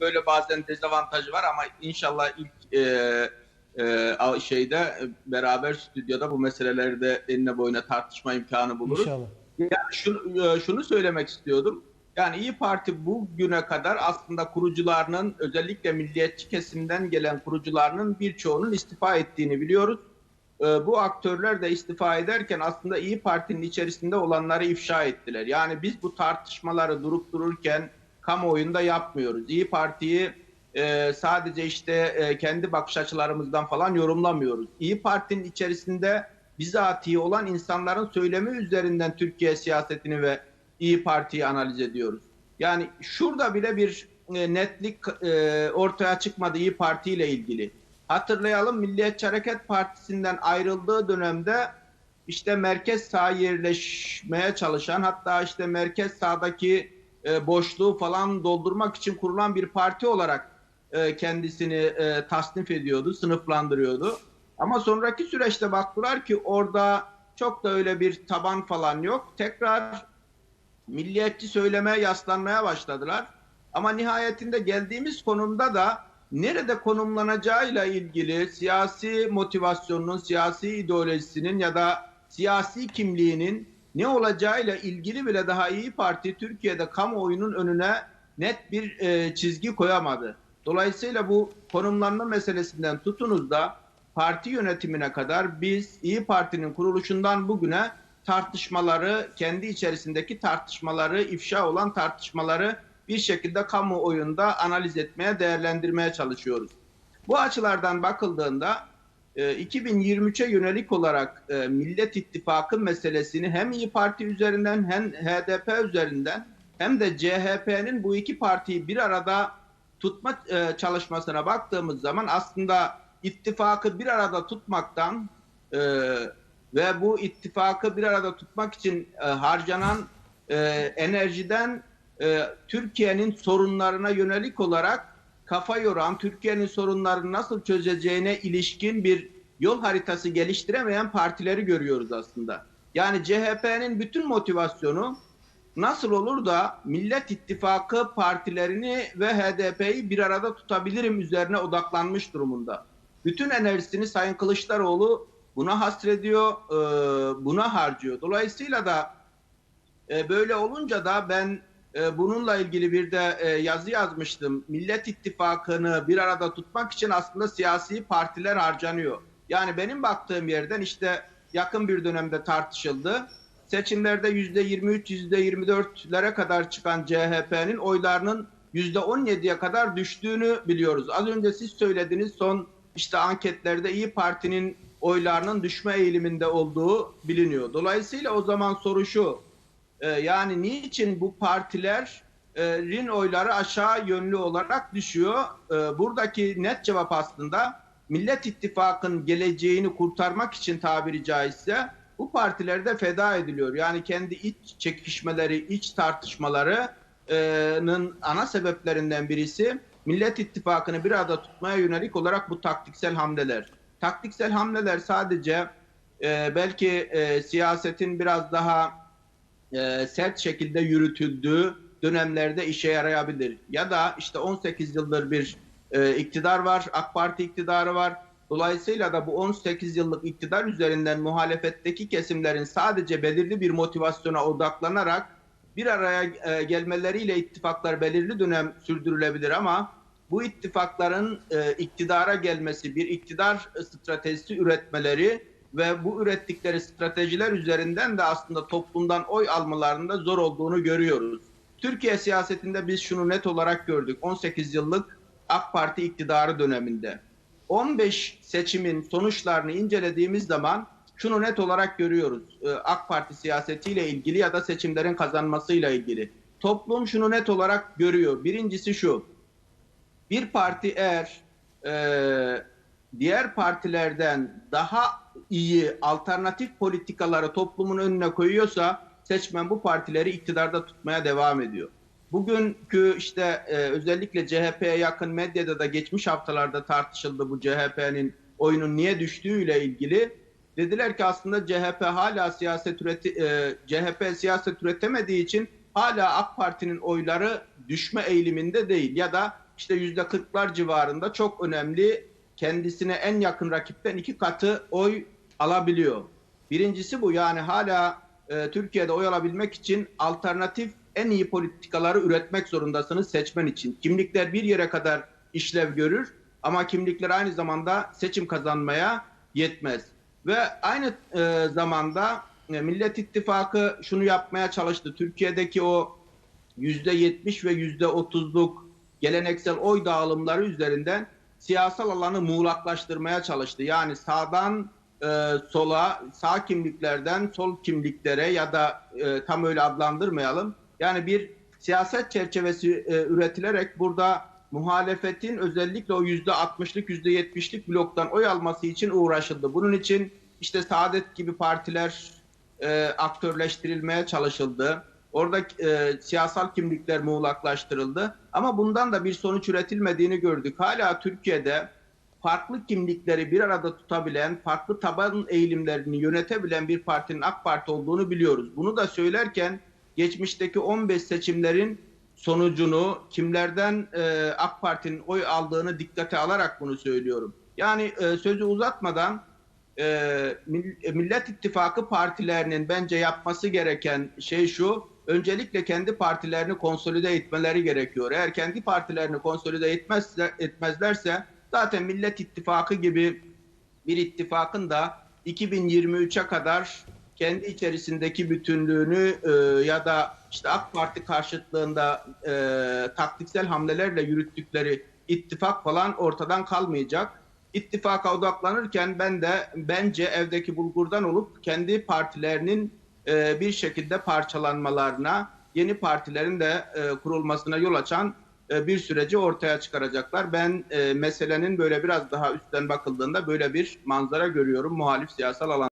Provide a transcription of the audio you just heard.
böyle bazen dezavantajı var ama inşallah ilk e, e, şeyde e, beraber stüdyoda bu meseleleri de enine boyuna tartışma imkanı buluruz. İnşallah. Yani şunu, e, şunu söylemek istiyordum. Yani İyi Parti bugüne kadar aslında kurucularının özellikle milliyetçi kesimden gelen kurucularının birçoğunun istifa ettiğini biliyoruz. E, Bu aktörler de istifa ederken aslında İyi Parti'nin içerisinde olanları ifşa ettiler. Yani biz bu tartışmaları durup dururken kamuoyunda yapmıyoruz. İyi Parti'yi e, sadece işte e, kendi bakış açılarımızdan falan yorumlamıyoruz. İyi Parti'nin içerisinde bizatihi olan insanların söylemi üzerinden Türkiye siyasetini ve İyi Parti'yi analiz ediyoruz. Yani şurada bile bir e, netlik e, ortaya çıkmadı İyi Parti ile ilgili. Hatırlayalım Milliyetçi Hareket Partisi'nden ayrıldığı dönemde işte merkez sağ yerleşmeye çalışan hatta işte merkez sağdaki e, boşluğu falan doldurmak için kurulan bir parti olarak e, kendisini e, tasnif ediyordu, sınıflandırıyordu. Ama sonraki süreçte baktılar ki orada çok da öyle bir taban falan yok. Tekrar milliyetçi söylemeye yaslanmaya başladılar. Ama nihayetinde geldiğimiz konumda da nerede konumlanacağıyla ilgili siyasi motivasyonunun, siyasi ideolojisinin ya da siyasi kimliğinin ne olacağıyla ilgili bile daha iyi Parti Türkiye'de kamuoyunun önüne net bir e, çizgi koyamadı. Dolayısıyla bu konumlanma meselesinden tutunuz da parti yönetimine kadar biz İyi Parti'nin kuruluşundan bugüne tartışmaları, kendi içerisindeki tartışmaları, ifşa olan tartışmaları bir şekilde kamuoyunda analiz etmeye, değerlendirmeye çalışıyoruz. Bu açılardan bakıldığında 2023'e yönelik olarak e, Millet İttifakı meselesini hem İyi Parti üzerinden hem HDP üzerinden hem de CHP'nin bu iki partiyi bir arada tutma e, çalışmasına baktığımız zaman aslında ittifakı bir arada tutmaktan e, ve bu ittifakı bir arada tutmak için harcanan enerjiden Türkiye'nin sorunlarına yönelik olarak kafa yoran, Türkiye'nin sorunlarını nasıl çözeceğine ilişkin bir yol haritası geliştiremeyen partileri görüyoruz aslında. Yani CHP'nin bütün motivasyonu nasıl olur da Millet İttifakı partilerini ve HDP'yi bir arada tutabilirim üzerine odaklanmış durumunda. Bütün enerjisini Sayın Kılıçdaroğlu buna hasrediyor, e, buna harcıyor. Dolayısıyla da e, böyle olunca da ben e, bununla ilgili bir de e, yazı yazmıştım. Millet İttifakı'nı bir arada tutmak için aslında siyasi partiler harcanıyor. Yani benim baktığım yerden işte yakın bir dönemde tartışıldı. Seçimlerde %23, %24'lere kadar çıkan CHP'nin oylarının %17'ye kadar düştüğünü biliyoruz. Az önce siz söylediğiniz son işte anketlerde İyi Parti'nin oylarının düşme eğiliminde olduğu biliniyor. Dolayısıyla o zaman soru şu. E, yani niçin bu partilerin oyları aşağı yönlü olarak düşüyor? E, buradaki net cevap aslında Millet İttifakı'nın geleceğini kurtarmak için tabiri caizse bu partilerde feda ediliyor. Yani kendi iç çekişmeleri, iç tartışmalarının ana sebeplerinden birisi Millet İttifakı'nı bir arada tutmaya yönelik olarak bu taktiksel hamleler. Taktiksel hamleler sadece e, belki e, siyasetin biraz daha e, sert şekilde yürütüldüğü dönemlerde işe yarayabilir. Ya da işte 18 yıldır bir e, iktidar var, AK Parti iktidarı var. Dolayısıyla da bu 18 yıllık iktidar üzerinden muhalefetteki kesimlerin sadece belirli bir motivasyona odaklanarak bir araya e, gelmeleriyle ittifaklar belirli dönem sürdürülebilir ama bu ittifakların e, iktidara gelmesi, bir iktidar stratejisi üretmeleri ve bu ürettikleri stratejiler üzerinden de aslında toplumdan oy almalarında zor olduğunu görüyoruz. Türkiye siyasetinde biz şunu net olarak gördük. 18 yıllık AK Parti iktidarı döneminde. 15 seçimin sonuçlarını incelediğimiz zaman şunu net olarak görüyoruz. Ee, AK Parti siyasetiyle ilgili ya da seçimlerin kazanmasıyla ilgili. Toplum şunu net olarak görüyor. Birincisi şu. Bir parti eğer e, diğer partilerden daha iyi alternatif politikaları toplumun önüne koyuyorsa seçmen bu partileri iktidarda tutmaya devam ediyor. Bugünkü işte e, özellikle CHP'ye yakın medyada da geçmiş haftalarda tartışıldı bu CHP'nin oyunun niye düştüğüyle ilgili. Dediler ki aslında CHP hala siyaset üreti, e, CHP siyaset üretemediği için hala AK Parti'nin oyları düşme eğiliminde değil ya da işte yüzde kırklar civarında çok önemli kendisine en yakın rakipten iki katı oy alabiliyor. Birincisi bu yani hala e, Türkiye'de oy alabilmek için alternatif en iyi politikaları üretmek zorundasınız seçmen için. Kimlikler bir yere kadar işlev görür ama kimlikler aynı zamanda seçim kazanmaya yetmez. Ve aynı e, zamanda e, Millet İttifakı şunu yapmaya çalıştı. Türkiye'deki o yüzde yetmiş ve yüzde otuzluk geleneksel oy dağılımları üzerinden siyasal alanı muğlaklaştırmaya çalıştı. Yani sağdan e, sola, sağ kimliklerden sol kimliklere ya da e, tam öyle adlandırmayalım. Yani bir siyaset çerçevesi e, üretilerek burada muhalefetin özellikle o yüzde altmışlık, yüzde yetmişlik bloktan oy alması için uğraşıldı. Bunun için işte Saadet gibi partiler e, aktörleştirilmeye çalışıldı. Orada e, siyasal kimlikler muğlaklaştırıldı. Ama bundan da bir sonuç üretilmediğini gördük. Hala Türkiye'de farklı kimlikleri bir arada tutabilen, farklı taban eğilimlerini yönetebilen bir partinin AK Parti olduğunu biliyoruz. Bunu da söylerken geçmişteki 15 seçimlerin sonucunu kimlerden e, AK Parti'nin oy aldığını dikkate alarak bunu söylüyorum. Yani e, sözü uzatmadan e, Mill- Millet İttifakı partilerinin bence yapması gereken şey şu. Öncelikle kendi partilerini konsolide etmeleri gerekiyor. Eğer kendi partilerini konsolide etmezse, etmezlerse zaten Millet İttifakı gibi bir ittifakın da 2023'e kadar kendi içerisindeki bütünlüğünü e, ya da işte AK Parti karşıtlığında e, taktiksel hamlelerle yürüttükleri ittifak falan ortadan kalmayacak. İttifaka odaklanırken ben de bence evdeki bulgurdan olup kendi partilerinin e, bir şekilde parçalanmalarına, yeni partilerin de e, kurulmasına yol açan e, bir süreci ortaya çıkaracaklar. Ben e, meselenin böyle biraz daha üstten bakıldığında böyle bir manzara görüyorum muhalif siyasal alan.